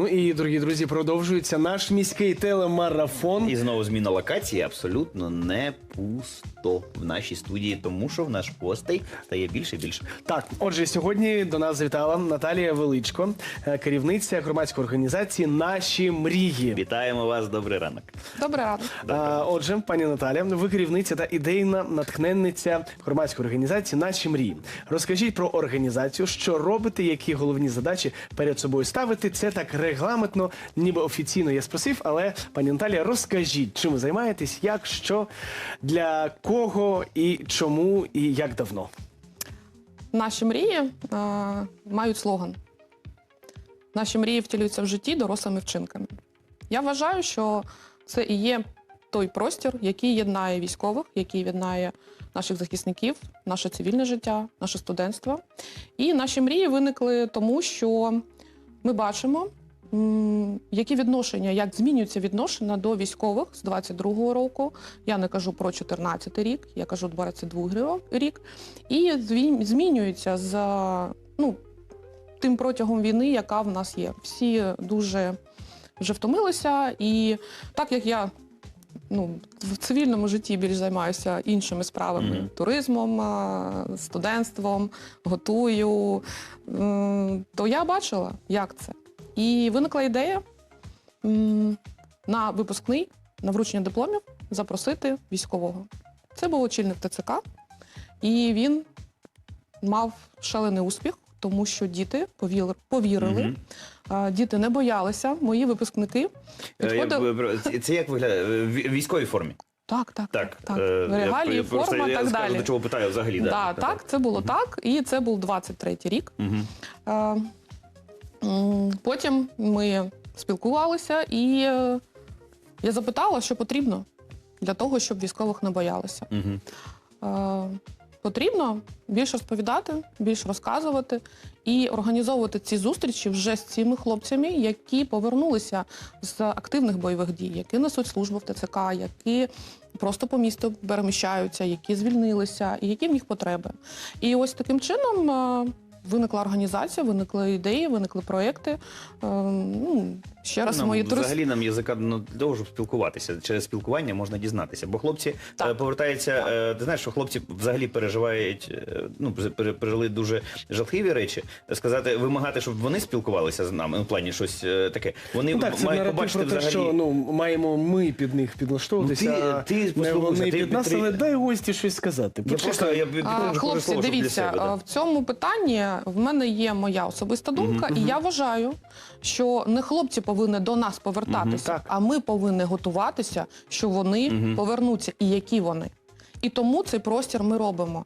Ну і дорогі друзі, продовжується наш міський телемарафон. І знову зміна локації абсолютно не пусто в нашій студії, тому що в наш гостей стає більше і більше. Так, отже, сьогодні до нас завітала Наталія Величко, е, керівниця громадської організації Наші мрії. Вітаємо вас, добрий ранок. Добрий ранок. А, отже, пані Наталя, ви керівниця та ідейна натхненниця громадської організації Наші мрії. Розкажіть про організацію, що робите, які головні задачі перед собою ставите. Це так регламентно, ніби офіційно я спросив, але пані Наталія, розкажіть, чим ви займаєтесь, як, що, для кого і чому, і як давно. Наші мрії е, мають слоган. Наші мрії втілюються в житті дорослими вчинками. Я вважаю, що це і є той простір, який єднає військових, який єднає наших захисників, наше цивільне життя, наше студентство. І наші мрії виникли тому, що ми бачимо, які відношення, як змінюються відношення до військових з 22-го року. Я не кажу про 14-й рік, я кажу 22-й рік. І змінюються з ну, тим протягом війни, яка в нас є. Всі дуже вже втомилися, і так як я ну, в цивільному житті більш займаюся іншими справами, Мгм. туризмом, студентством, готую, то я бачила, як це. І виникла ідея на випускний, на вручення дипломів запросити військового. Це був очільник ТЦК, і він мав шалений успіх, тому що діти повіли- повірили. А, Діти не боялися. Мої випускники Е, підходили. я- Це- як виглядає в військовій формі? Так, так, Так, так. е, Регалії, я форма, я так скажу, далі. До чого питаю взагалі? Да, так, це було так. І це був 23-й рік. Мгм. Потім ми спілкувалися, і е, я запитала, що потрібно для того, щоб військових не боялися. Е, Потрібно більше розповідати, більше розказувати і організовувати ці зустрічі вже з цими хлопцями, які повернулися з активних бойових дій, які несуть службу в ТЦК, які просто по місту переміщаються, які звільнилися, і які в них потреби. І ось таким чином е, виникла організація, виникли ідеї, виникли проекти. Е, Ну, ще раз Нам, мої туристи. взагалі нам язика ну, для того, щоб спілкуватися. Через спілкування можна дізнатися. Бо хлопці Так. е, повертаються. е, ти знаєш, що хлопці взагалі переживають, е, ну пере- пережили дуже жахливі речі. Сказати, вимагати, щоб вони спілкувалися з нами. Ну, в плані щось таке. Вони Ну, так, це мають побачити про те, взагалі. що ну маємо ми під них підлаштовуватися, Ну, ти- ти не вони ти- під нас, ти- але дай гості щось сказати. Я просто я А, Хлопці, слово, дивіться, себе, в цьому питанні в мене є моя особиста думка, і я вважаю, що не хлопці повинні до нас повертатися, так. а ми повинні готуватися, що вони Мгм. повернуться і які вони. І тому цей простір ми робимо.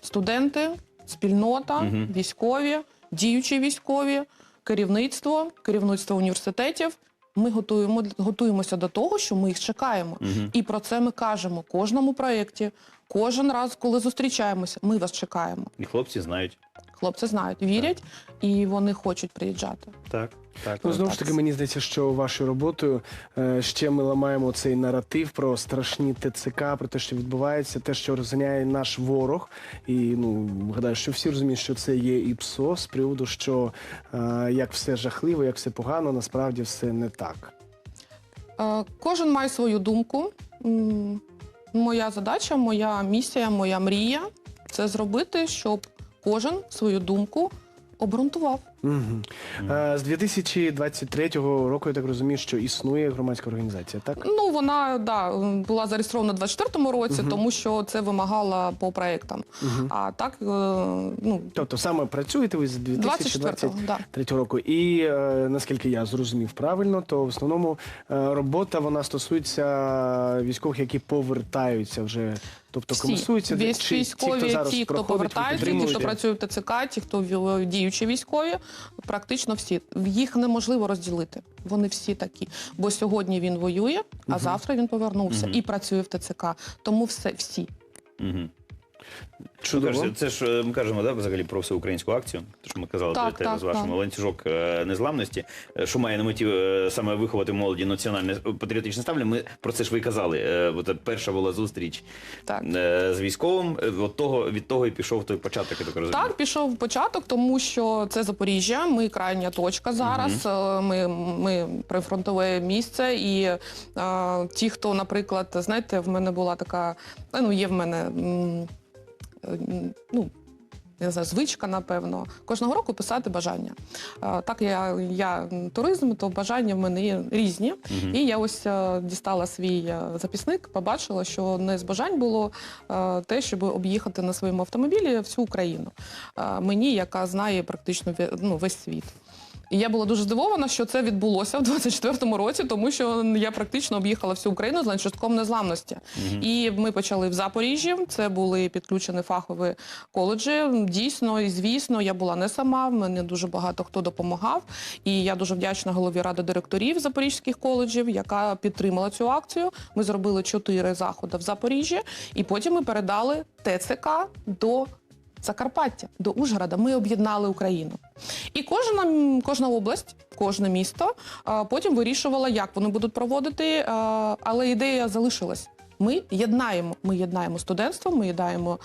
Студенти, спільнота, Мгм. військові, діючі військові, керівництво, керівництво університетів. Ми готуємо, готуємося до того, що ми їх чекаємо. Мгм. І про це ми кажемо кожному проєкті, кожен раз, коли зустрічаємося, ми вас чекаємо. І хлопці знають. Хлопці знають, вірять, і вони хочуть приїжджати. Так, так. Ну, знову ж таки, мені здається, що вашою роботою е, ще ми ламаємо цей наратив про страшні ТЦК, про те, що відбувається, те, що розганяє наш ворог. І ну гадаю, що всі розуміють, що це є і ПСО з приводу, що е, як все жахливо, як все погано, насправді все не так. Е, Кожен має свою думку. М, Моя задача, моя місія, моя мрія це зробити, щоб кожен свою думку обґрунтував. Угу. Е, з 2023 року я так розумію, що існує громадська організація, так? Ну, вона да, була зареєстрована у 24-му році, Мгм. тому що це вимагала по проєктам. Угу. А так, е, ну, Тобто саме працюєте ви з 2023 24-го, да. року. І е, наскільки я зрозумів правильно, то в основному е, робота вона стосується військових, які повертаються вже, тобто Всі. комісуються Військ- чи військові, ті, хто проходять, ви повертаються, ті, хто працює в ТЦК, ті, хто ві- діючі військові, практично всі. Їх неможливо розділити. Вони всі такі. Бо сьогодні він воює, а завтра він повернувся і працює в ТЦК. Тому все всі. Угу. Чудово. Це ж е, ми кажемо да, взагалі про всеукраїнську акцію. Те, що ми казали Так, те, так, з вашим так. ланцюжок е, незламності, е, що має на меті саме виховати молоді національне патріотичне ставлення. Ми про це ж ви казали. От перша була зустріч Так. з військовим. От того від того і пішов той початок, я так розумію. Так, пішов початок, тому що це Запоріжжя. Ми крайня точка зараз. Е, Ми, ми прифронтове місце. І е, ті, хто, наприклад, знаєте, в мене була така, ну є в мене. Е, ну, я не знаю, звичка, напевно, кожного року писати бажання. Е, Так, я, я туризм, то бажання в мене є різні. І я ось е, дістала свій записник, побачила, що не з бажань було те, щоб об'їхати на своєму автомобілі всю Україну. Мені, яка знає практично ну, весь світ. І я була дуже здивована, що це відбулося в 24-му році, тому що я практично об'їхала всю Україну з ланцюжком незламності. І ми почали в Запоріжжі. Це були підключені фахові коледжі. Дійсно, і звісно, я була не сама. в мене дуже багато хто допомагав. І я дуже вдячна голові ради директорів запорізьких коледжів, яка підтримала цю акцію. Ми зробили чотири заходи в Запоріжжі, і потім ми передали ТЦК до Закарпаття, до Ужгорода. Ми об'єднали Україну. І кожна, кожна область, кожне місто потім вирішувала, як вони будуть проводити, але ідея залишилась. Ми єднаємо. Ми єднаємо студентство, ми єднаємо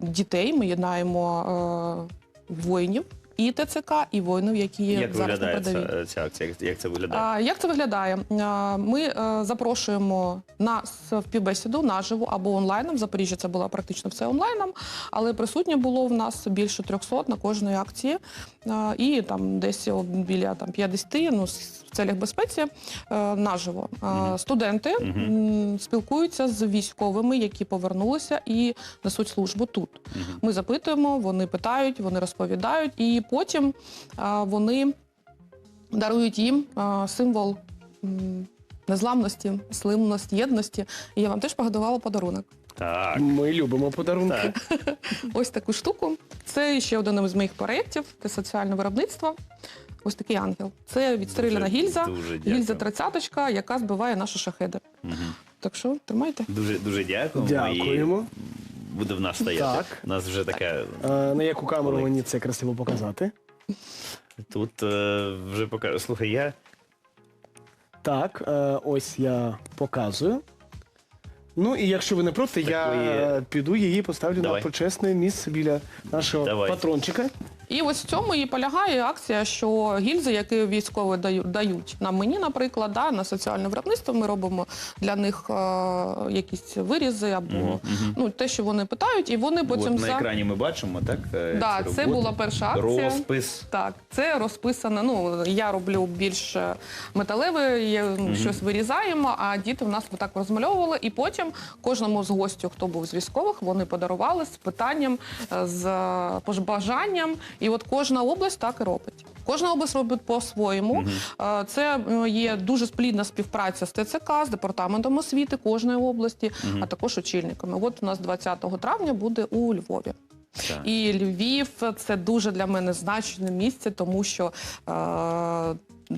дітей, ми єднаємо е, воїнів і ТЦК, і воїнів, які Як зараз на виглядає передовій. ця, ця акція? Як, це виглядає? А, як це виглядає? А, Ми е, запрошуємо на співбесіду наживо або онлайном. В Запоріжжі це було практично все онлайном, але присутнє було в нас більше 300 на кожної акції. А, І там десь біля там, 50 ну, в целях безпеці е, наживо. А, Студенти м, спілкуються з військовими, які повернулися і несуть службу тут. Ми запитуємо, вони питають, вони розповідають, і потім вони дарують їм символ незламності, слимності, єдності. І я вам теж погодувала подарунок. Так. Ми любимо подарунки. Так. Ось таку штуку. Це ще один із моїх проєктів, це соціальне виробництво. Ось такий ангел. Це відстріляна Дуже- гільза, дуже гільза тридцяточка, яка збиває наші шахеди. Мгм. Так що тримайте. Дуже дуже дякуємо. Дякуємо. І буде в нас стояти. Так. У нас вже таке. Е, На яку камеру мені це красиво показати? тут е, вже покажу. Слухай, я Так, е, ось я показую. Ну і якщо ви не проти, я Такої- піду її поставлю Давай. на почесне місце біля нашого Давай. патрончика. І ось в цьому і полягає акція, що гільзи, які військові дають нам мені, наприклад, да, на соціальне виробництво, ми робимо для них е, якісь вирізи або ну те, що вони питають, і вони потім от на за екрані ми бачимо, так? е, Да, це була перша акція. Розпис. Так, це розписано. Ну я роблю більш е, металеве, є, ну, щось вирізаємо, а діти в нас так розмальовували. І потім кожному з гостю, хто був з військових, вони подарували з питанням, е, з е, побажанням. І от кожна область так і робить. Кожна область робить по-своєму. Е, Це е, є дуже сплідна співпраця з ТЦК, з департаментом освіти кожної області, а також очільниками. От у нас 20 травня буде у Львові. Так. І Львів це дуже для мене значне місце, тому що е,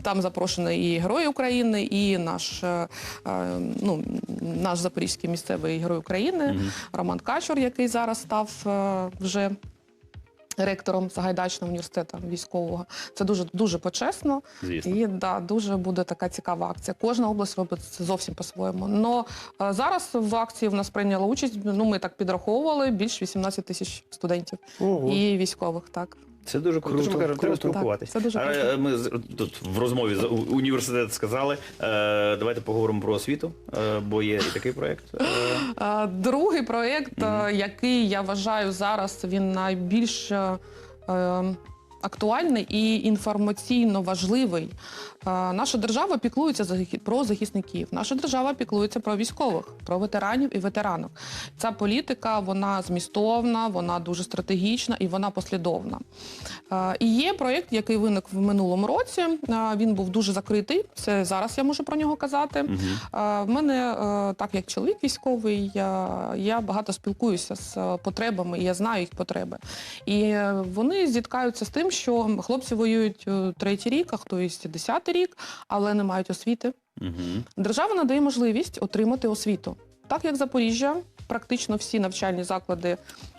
там запрошені і герої України, і наш, е, е, ну, наш запорізький місцевий герой України Роман Качур, який зараз став е, вже. Ректором Сагайдачного університету військового це дуже дуже почесно Звісно. і да, дуже буде така цікава акція. Кожна область робить це зовсім по-своєму. Но е, зараз в акції в нас прийняла участь. Ну ми так підраховували більш 18 тисяч студентів Ого. і військових. Так Це дуже круто. Круто, кажу, ми треба спілкуватися. Так, це дуже круто. е, Ми з- тут в розмові за університет сказали. Е, давайте поговоримо про освіту, е, бо є і такий проєкт. Е, Другий проєкт, е, який я вважаю зараз, він найбільш е, актуальний і інформаційно важливий. Е, Наша держава піклується про захисників. Наша держава піклується про військових, про ветеранів і ветеранок. Ця політика вона змістовна, вона дуже стратегічна і вона послідовна. Е, І є проєкт, який виник в минулому році. Е, Він був дуже закритий. Це зараз я можу про нього казати. Е, В мене, так як чоловік військовий, я, я багато спілкуюся з потребами, і я знаю їх потреби. І вони зіткаються з тим, що хлопці воюють е, третій рік, а хтось десятий рік, але не мають освіти. Мгм. Держава надає можливість отримати освіту. Так як Запоріжжя практично всі навчальні заклади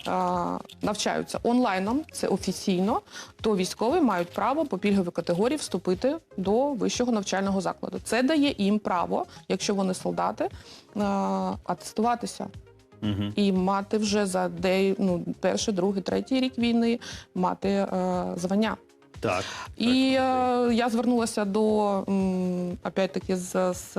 а, навчаються онлайном, це офіційно, то військові мають право по пільговій категорії вступити до вищого навчального закладу. Це дає їм право, якщо вони солдати, а, атестуватися Угу. і мати вже за де, ну, перший, другий, третій рік війни мати е, звання. Так. І е, я звернулася до м, опять-таки з, з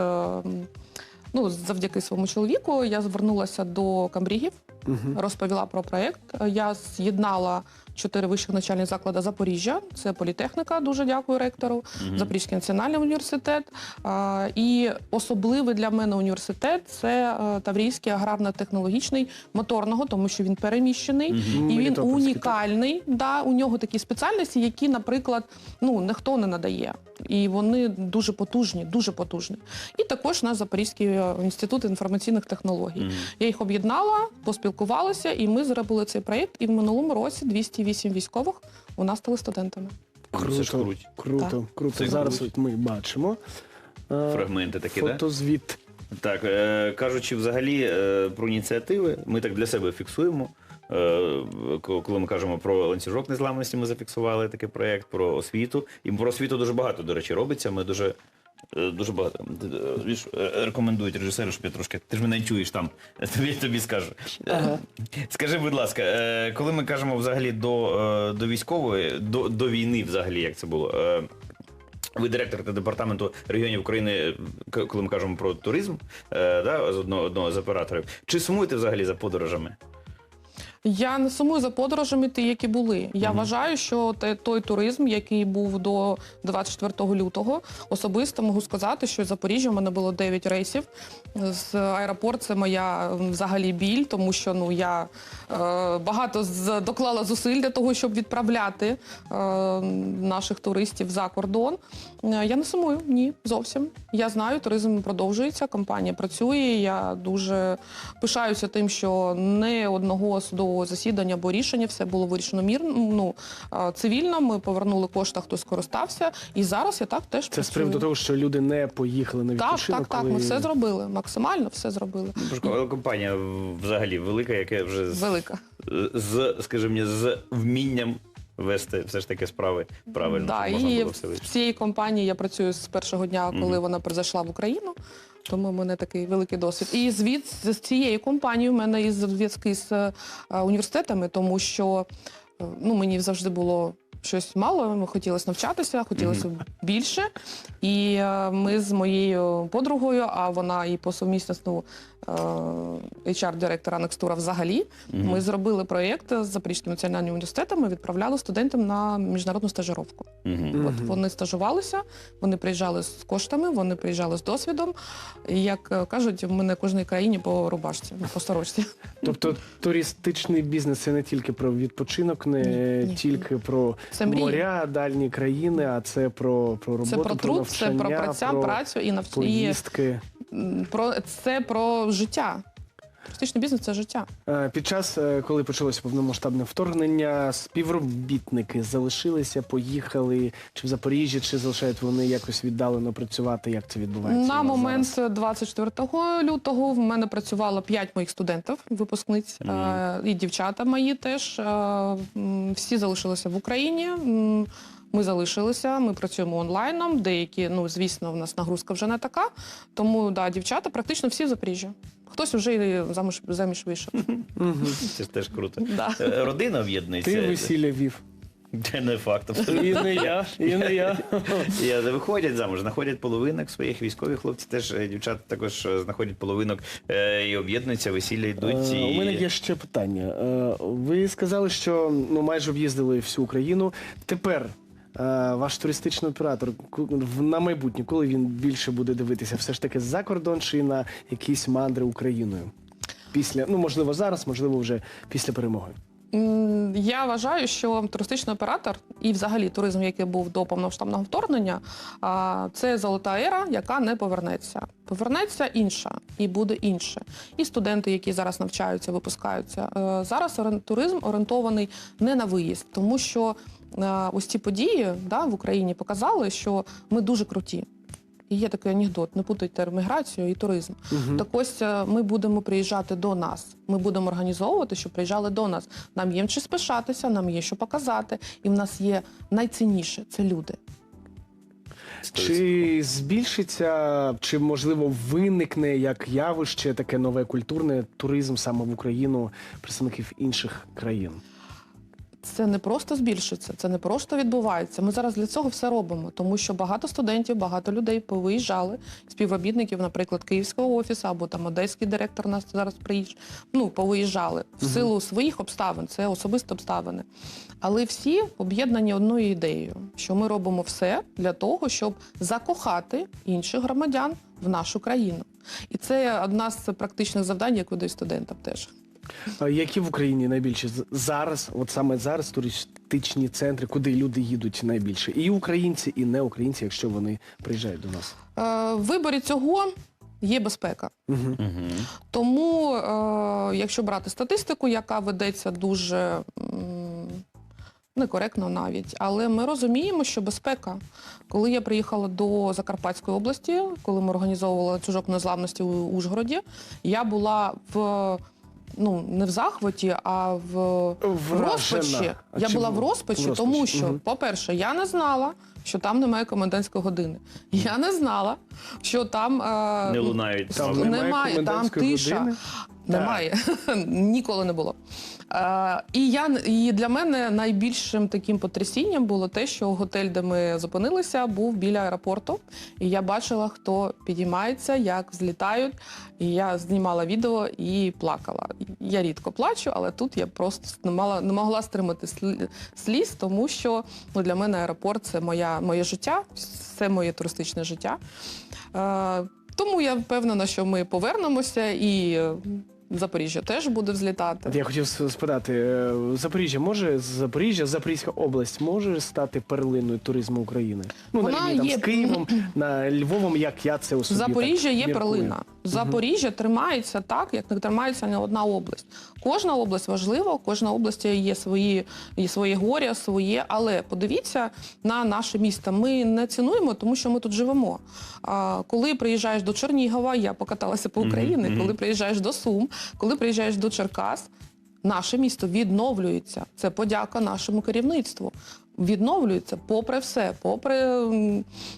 ну, завдяки своєму чоловіку. Я звернулася до камбрігів, угу. розповіла про проєкт. Я з'єднала чотири вищих навчальних заклади Запоріжжя. Це політехніка, дуже дякую ректору, угу. Запорізький національний університет. А, І особливий для мене університет це е, Таврійський аграрно-технологічний моторного, тому що він переміщений. угу. І він Мелітопольський, унікальний. Да, у нього такі спеціальності, які, наприклад, ну ніхто не надає. І вони дуже потужні, дуже потужні. І також наш Запорізький е, інститут інформаційних технологій. Мгм. Я їх об'єднала, поспілкувалася, і ми зробили цей проєкт. І в минулому році 208 військових у нас стали студентами. Це ж Круто, круть. круто, круто. Це Зараз круть. ми бачимо. е, Фрагменти такі, так? Фотозвіт. Так, е, кажучи взагалі про ініціативи, ми так для себе фіксуємо. Е, ко- коли ми кажемо про ланцюжок незламності, ми зафіксували такий проєкт, про освіту. І про освіту дуже багато, до речі, робиться. Ми дуже. е, Дуже багато е, рекомендують режисери, щоб я трошки. Ти ж мене чуєш там. Тобі тобі скажу. Е, Скажи, будь ласка, коли ми кажемо взагалі до, до військової, до, до війни, взагалі, як це було? ви директор департаменту регіонів України, коли ми кажемо про туризм, да, з одного, одного з операторів. Чи сумуєте взагалі за подорожами? Я не сумую за подорожами, ті, які були. Я вважаю, що той туризм, який був до 24 лютого, особисто можу сказати, що з Запоріжжя в мене було 9 рейсів. З аеропорт це моя взагалі біль, тому що ну я е, багато з, доклала зусиль для того, щоб відправляти е, наших туристів за кордон. Е, Я не сумую, ні, зовсім. Я знаю, туризм продовжується, компанія працює. Я дуже пишаюся тим, що не одного судового засідання або рішення все було вирішено мірно. Ну цивільно. Ми повернули кошти, хто скористався. І зараз я так теж Це з приводу того, що люди не поїхали на Так, відпочинок. так, так. коли- Ми все зробили. Максимально все зробили. Але компанія взагалі велика, яка вже з, Велика. з скажімо, з вмінням вести все ж таки справи правильно. Да, і було в цій компанії я працюю з першого дня, коли Мгм. вона зайшла в Україну. Тому в мене такий великий досвід. І звід з цією компанією в мене і зв'язки з е, університетами, тому що е, ну, мені завжди було щось мало, ми хотілося навчатися, хотілося більше. І е, ми з моєю подругою, а вона і по сумісництву е, HR-директора Некстура взагалі, Мгм. ми зробили проєкт з Запорізьким національним університетом. Ми відправляли студентам на міжнародну стажировку. Мгм. От вони стажувалися, вони приїжджали з коштами, вони приїжджали з досвідом. І як е, кажуть, ми на кожній країні по рубашці, по сорочці. Тобто туристичний бізнес це не тільки про відпочинок, не Ні, ні, тільки про Це моря, дальні країни, а це про, про роботу, Це про труд, навчання, це про праця, про працю і навчання. поїздки. Про це про життя. Туристичний бізнес це життя. Е, Під час, е, коли почалося повномасштабне вторгнення, співробітники залишилися, поїхали чи в Запоріжжі, чи залишають вони якось віддалено працювати? Як це відбувається? На у вас момент зараз? 24 лютого в мене працювало 5 моїх студентів, випускниць, е, і дівчата мої теж. Е, м, Всі залишилися в Україні. М, Ми залишилися, ми працюємо онлайном. Деякі, ну звісно, в нас нагрузка вже не така. Тому да, дівчата практично всі в Запоріжжі. Хтось вже і заміж заміж вийшов. Це ж теж круто. Да. Е, Родина об'єднується. Ти весілля вів. Це не факт. абсолютно. І не я, і не я. Я виходять замуж, знаходять половинок своїх військові хлопці, теж е, дівчата також е, знаходять половинок е, і об'єднуються, весілля йдуть. Е, І... У мене є ще питання. Е, Ви сказали, що ну майже об'їздили всю Україну. Тепер е, ваш туристичний оператор на майбутнє, коли він більше буде дивитися, все ж таки за кордон чи на якісь мандри Україною? Після, ну можливо, зараз, можливо, вже після перемоги. Я вважаю, що туристичний оператор і взагалі туризм, який був до повномасштабного вторгнення, це золота ера, яка не повернеться. Повернеться інша і буде інше. І студенти, які зараз навчаються, випускаються. Е, Зараз туризм орієнтований не на виїзд, тому що е, ось ці події да, в Україні показали, що ми дуже круті. І є такий анекдот, не путайте міграцію і туризм. Так ось е, ми будемо приїжджати до нас. Ми будемо організовувати, щоб приїжджали до нас. Нам є чим спишатися, нам є що показати. І в нас є найцінніше це люди. Чи збільшиться, чи можливо виникне як явище таке нове культурне туризм саме в Україну представників інших країн? Це не просто збільшується, це не просто відбувається. Ми зараз для цього все робимо, тому що багато студентів, багато людей повиїжджали, співробітників, наприклад, київського офісу або там одеський директор нас зараз приїжджає, ну, повиїжджали в силу своїх обставин, це особисті обставини. Але всі об'єднані одною ідеєю, що ми робимо все для того, щоб закохати інших громадян в нашу країну. І це одна з практичних завдань, як видаю студентам теж. А Які в Україні найбільше зараз, от саме зараз, туристичні центри, куди люди їдуть найбільше? І українці, і не українці, якщо вони приїжджають до нас. Е, В виборі цього є безпека. Угу. Тому, е, якщо брати статистику, яка ведеться дуже м, некоректно навіть, але ми розуміємо, що безпека. Коли я приїхала до Закарпатської області, коли ми організовували чужок незламності у Ужгороді, я була в. Ну, не в захваті, а в, в розпачі. А Я була в розпачі, В розпачі, тому що, угу. по-перше, я не знала, що там немає комендантської години. Я не знала, що там е, Не лунають. Там немає, немає там тиша. години? Немає. Ніколи не було. Е, і, я, і для мене найбільшим таким потрясінням було те, що готель, де ми зупинилися, був біля аеропорту. І я бачила, хто підіймається, як злітають. І я знімала відео і плакала. Я рідко плачу, але тут я просто не, мала, не могла стримати слі- сліз, тому що ну, для мене аеропорт це моя, моє життя, все моє туристичне життя. Е, тому я впевнена, що ми повернемося і Запоріжжя теж буде взлітати. От я хотів спитати, е, Запоріжжя може Запоріжжя, Запорізька область може стати перлиною туризму України? Ну, Вона на рівні там, є. з Києвом, на Львовом, як я це у собі Запоріжжя так є міркую. перлина. Запоріжжя тримається так, як не тримається ні одна область. Кожна область важлива, кожна область є свої, є своє горя, своє. Але подивіться на наше місто. Ми не цінуємо, тому що ми тут живемо. А, коли приїжджаєш до Чернігова, я покаталася по Україні, коли приїжджаєш до Сум, коли приїжджаєш до Черкас. Наше місто відновлюється. Це подяка нашому керівництву. Відновлюється попри все, попри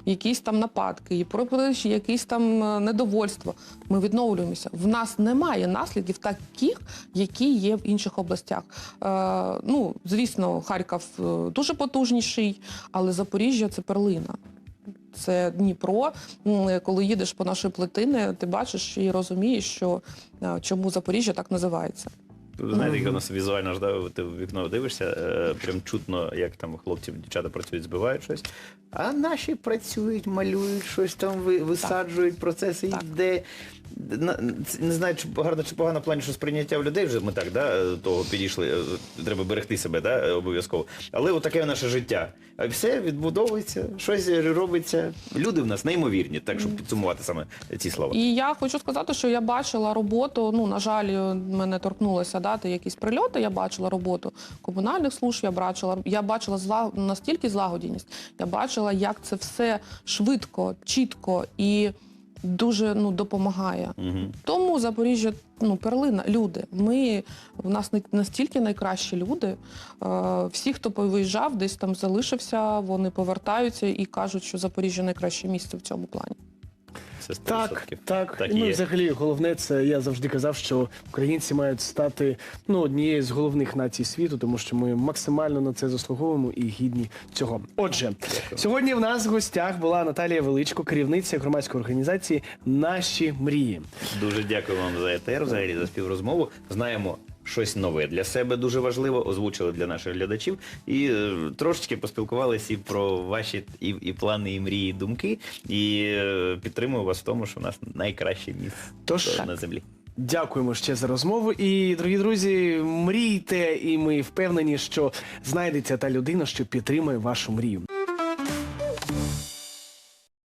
якісь там нападки, попри якісь там е, недовольство. Ми відновлюємося. В нас немає наслідків таких, які є в інших областях. Е, ну, звісно, Харків е, дуже потужніший, але Запоріжжя це перлина. Це Дніпро. Коли їдеш по нашої плотини, ти бачиш і розумієш, що е, чому Запоріжжя так називається. Знаєте, як у нас візуально ж да, ти в вікно дивишся, е, прям чутно, як там хлопці, дівчата працюють, збивають щось. А наші працюють, малюють щось там, ви- висаджують, процеси Так. йде. Не знаю, чи гарно чи погано в плані, що сприйняття в людей вже ми так да, того підійшли. е, Треба берегти себе, да, обов'язково. Але отаке наше життя. А все відбудовується, щось робиться. Люди в нас неймовірні, так щоб підсумувати саме ці слова. І я хочу сказати, що я бачила роботу. Ну на жаль, мене торкнулося дати якісь прильоти. Я бачила роботу комунальних служб. Я бачила, я бачила зла настільки злагодженість. Я бачила, як це все швидко, чітко і дуже ну допомагає. Угу. Тому Запоріжжя ну перлина. Люди. Ми в нас не- настільки найкращі люди. Е, всі, хто повиїжджав, десь там залишився, вони повертаються і кажуть, що Запоріжжя найкраще місце в цьому плані. Це 100%. Так, так. Так ну, є. взагалі головне, це я завжди казав, що українці мають стати ну, однією з головних націй світу, тому що ми максимально на це заслуговуємо і гідні цього. Отже, сьогодні в нас в гостях була Наталія Величко, керівниця громадської організації Наші мрії. Дуже дякую вам за етер, взагалі за співрозмову. Знаємо щось нове для себе дуже важливо, озвучили для наших глядачів і е, трошечки поспілкувалися і про ваші і, і плани, і мрії, і думки. І е, підтримую вас в тому, що у нас найкраще місце Тож на землі. Дякуємо ще за розмову. І, дорогі друзі, мрійте, і ми впевнені, що знайдеться та людина, що підтримує вашу мрію.